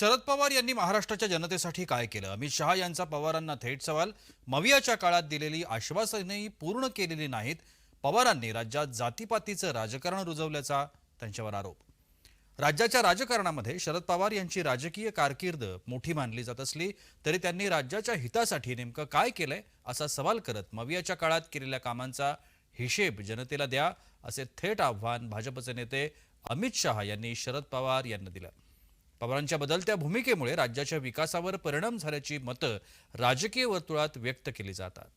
शरद पवार यांनी महाराष्ट्राच्या जनतेसाठी काय केलं? अमित शहा यांचा पवारांना थेट सवाल. मवियाच्या काळात दिलेली आश्वासनही पूर्ण केलेली नाहीत. पवारांनी राज्यात जातीपातीचं राजकारण रुजवल्याचा त्यांच्यावर आरोप. राज्याच्या राजकारणामध्ये शरद पवार यांची राजकीय कारकीर्द मोठी मानली जात असली तरी त्यांनी राज्याच्या हितासाठी नेमकं काय केलंय असा सवाल करत मवियाच्या काळात केलेल्या कामांचा हिशेब जनतेला द्या असे थेट आव्हान भाजपचे नेते अमित शहा यांनी शरद पवार यांना दिलं. पवारांच्या बदलत्या भूमिकेमुळे राज्याच्या विकासावर परिणाम झाल्याची मतं राजकीय वर्तुळात व्यक्त केली जातात.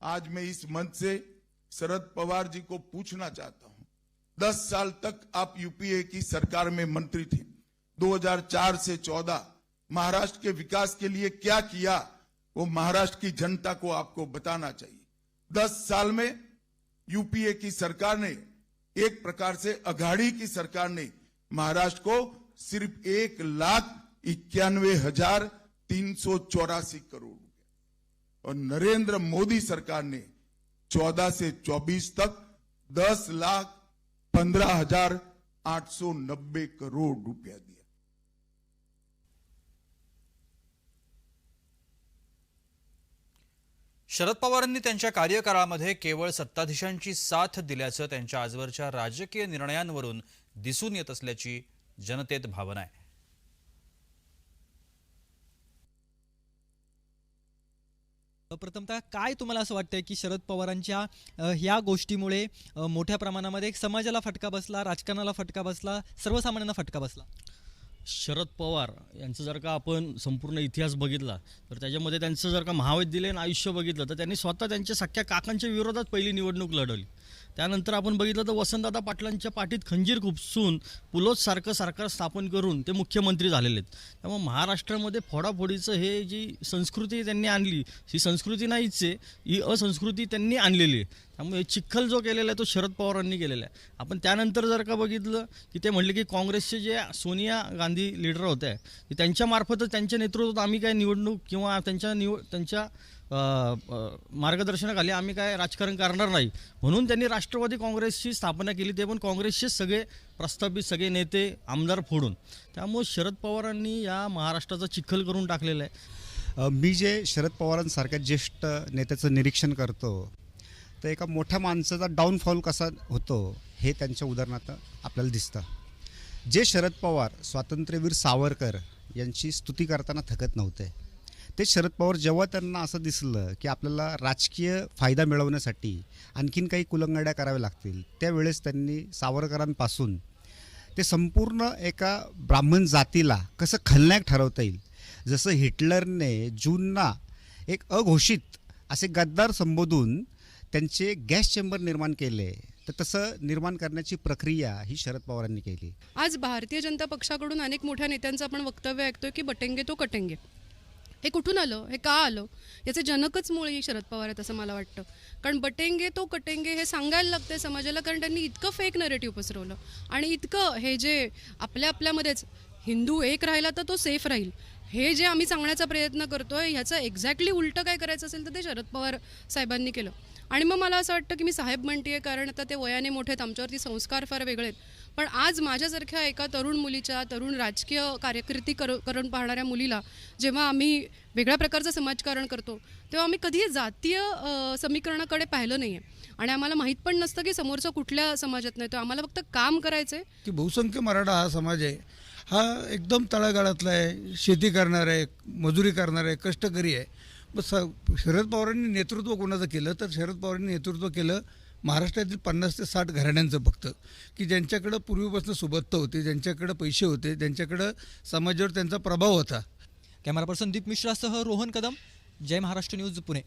आज मैं इस मंच से शरद पवार जी को पूछना चाहता हूं। दस साल तक आप यूपीए की सरकार में मंत्री थे। 2004 से 14 महाराष्ट्र के विकास के लिए क्या किया, वो महाराष्ट्र की जनता को आपको बताना चाहिए। दस साल में यूपीए की सरकार ने, एक प्रकार से अघाड़ी की सरकार ने महाराष्ट्र को सिर्फ़ एक लाख इक्यानवे हज़ार तीन सौ चौरासी करोड़ रुपए और नरेंद्र मोदी सरकार ने 14 से 24 तक 10 लाख पंद्रह हज़ार आठ सौ नब्बे करोड़ रुपया दिया शरद पवारांनी त्यांच्या कार्यकाळामध्ये केवळ सत्ताधीशांची साथ दिल्याचं त्यांच्या आजवरच्या राजकीय निर्णयांवरून दिसून येत असल्याची जनतेत भावना आहे. प्रथमतः काय तुम्हाला असं वाटतंय की शरद पवारांच्या ह्या गोष्टीमुळे मोठ्या प्रमाणामध्ये समाजाला फटका बसला राजकारणाला फटका बसला सर्वसामान्यांना फटका बसला? शरद पवार यांचं जर का आपण संपूर्ण इतिहास बघितला तर त्याच्यामध्ये त्यांचं जर का महाविद्यालयीन आयुष्य बघितलं तर त्यांनी स्वतः त्यांच्या सख्या काकांच्या विरोधात पहिली निवडणूक लढवली. त्यानंतर आपण बघितलं तर वसंतदादा पाटलांच्या पाठीत खंजीर खुपसून पुलोतसारखं सरकार स्थापन करून ते मुख्यमंत्री झालेले आहेत. त्यामुळे महाराष्ट्रामध्ये फोडाफोडीचं हे जी संस्कृती त्यांनी आणली ही संस्कृती नाहीच आहे ही असंस्कृती त्यांनी आणलेली आहे. त्यामुळे चिखल जो केलेला आहे तो शरद पवारांनी केलेला आहे. आपण त्यानंतर जर का बघितलं की ते म्हटले की काँग्रेसचे जे सोनिया गांधी लीडर होत्या की त्यांच्यामार्फतच त्यांच्या नेतृत्वात आम्ही काय निवडणूक किंवा त्यांच्या निव त्यांच्या मार्गदर्शनाखाली आम्ही काय राजकारण करणार नाही. म्हणून त्यांनी राष्ट्रवादी काँग्रेसची स्थापना केली ते पण काँग्रेसचे सगळे प्रस्थापित सगळे नेते आमदार फोडून. त्यामुळे शरद पवारांनी या महाराष्ट्राचा चिखल करून टाकलेला आहे. मी जे शरद पवारांसारख्या ज्येष्ठ नेत्याचं निरीक्षण करतो तर एका मोठ्या माणसाचा डाऊनफॉल कसा होतो हे त्यांच्या उदाहरणात आपल्याला दिसतं. जे शरद पवार स्वातंत्र्यवीर सावरकर यांची स्तुती करताना थकत नव्हते. ते शरद पवार जेव्हा त्यांना असं दिसलं की आपल्याला राजकीय फायदा मिळवण्यासाठी आणखीन काही कुलंगड्या कराव्या लागतील त्यावेळेस त्यांनी सावरकरांपासून ते संपूर्ण एका ब्राह्मण जातीला कसं खलनायक ठरवता येईल? जसं हिटलरने जूनना एक अघोषित असे गद्दार संबोधून त्यांचे गॅस चेंबर निर्माण केले. तर तसं निर्माण करण्याची प्रक्रिया ही शरद पवारांनी केली. आज भारतीय जनता पक्षाकडून अनेक मोठ्या नेत्यांचं आपण वक्तव्य ऐकतोय की बटेंगे तो कटेंगे. हे कुठून आलं? हे का आलं? याचे जनकच मुळी शरद पवार आहेत असं मला वाटतं. कारण बटेंगे तो कटेंगे हे सांगायला लागतंय समाजाला कारण त्यांनी इतकं फेक नरेटिव्ह पसरवलं. आणि इतकं हे जे आपल्या आपल्यामध्येच हिंदू एक राहिला तर तो सेफ राहील. हे जे आम्ही सांगण्याचा प्रयत्न करतोय ह्याचं एक्झॅक्टली उलटं काय करायचं असेल तर ते शरद पवार साहेबांनी केलं. आणि मग मला असं वाटतं की मी साहेब म्हणतेय कारण आता ते वयाने मोठे आहेत आमच्यावरती संस्कार फार वेगळे आहेत. पण आज माझ्यासारख्या एका तरुण मुलीच्या तरुण राजकीय कार्यकृती कर करून पाहणाऱ्या मुलीला जेव्हा आम्ही वेगळ्या प्रकारचं समाजकारण करतो तेव्हा आम्ही कधीही जातीय समीकरणाकडे पाहिलं नाही आहे आणि आम्हाला माहीत पण नसतं की समोरचा कुठल्या समाजात नाही तो आम्हाला फक्त काम करायचं आहे की बहुसंख्य मराठा हा समाज आहे. हा एकदम तळागाळातला आहे. शेती करणार आहे मजुरी करणार आहे कष्टकरी आहे. मग स शरद पवारांनी नेतृत्व कोणाचं केलं? तर शरद पवारांनी नेतृत्व केलं महाराष्ट्रातील पन्नास ते साठ घराण्यांचं बघतं की ज्यांच्याकडं पूर्वीपासून सुबत्ता होते ज्यांच्याकडं पैसे होते ज्यांच्याकडं समाजावर त्यांचा प्रभाव होता. कॅमेरा पर्सन दीप मिश्रासह रोहन कदम जय महाराष्ट्र न्यूज पुणे.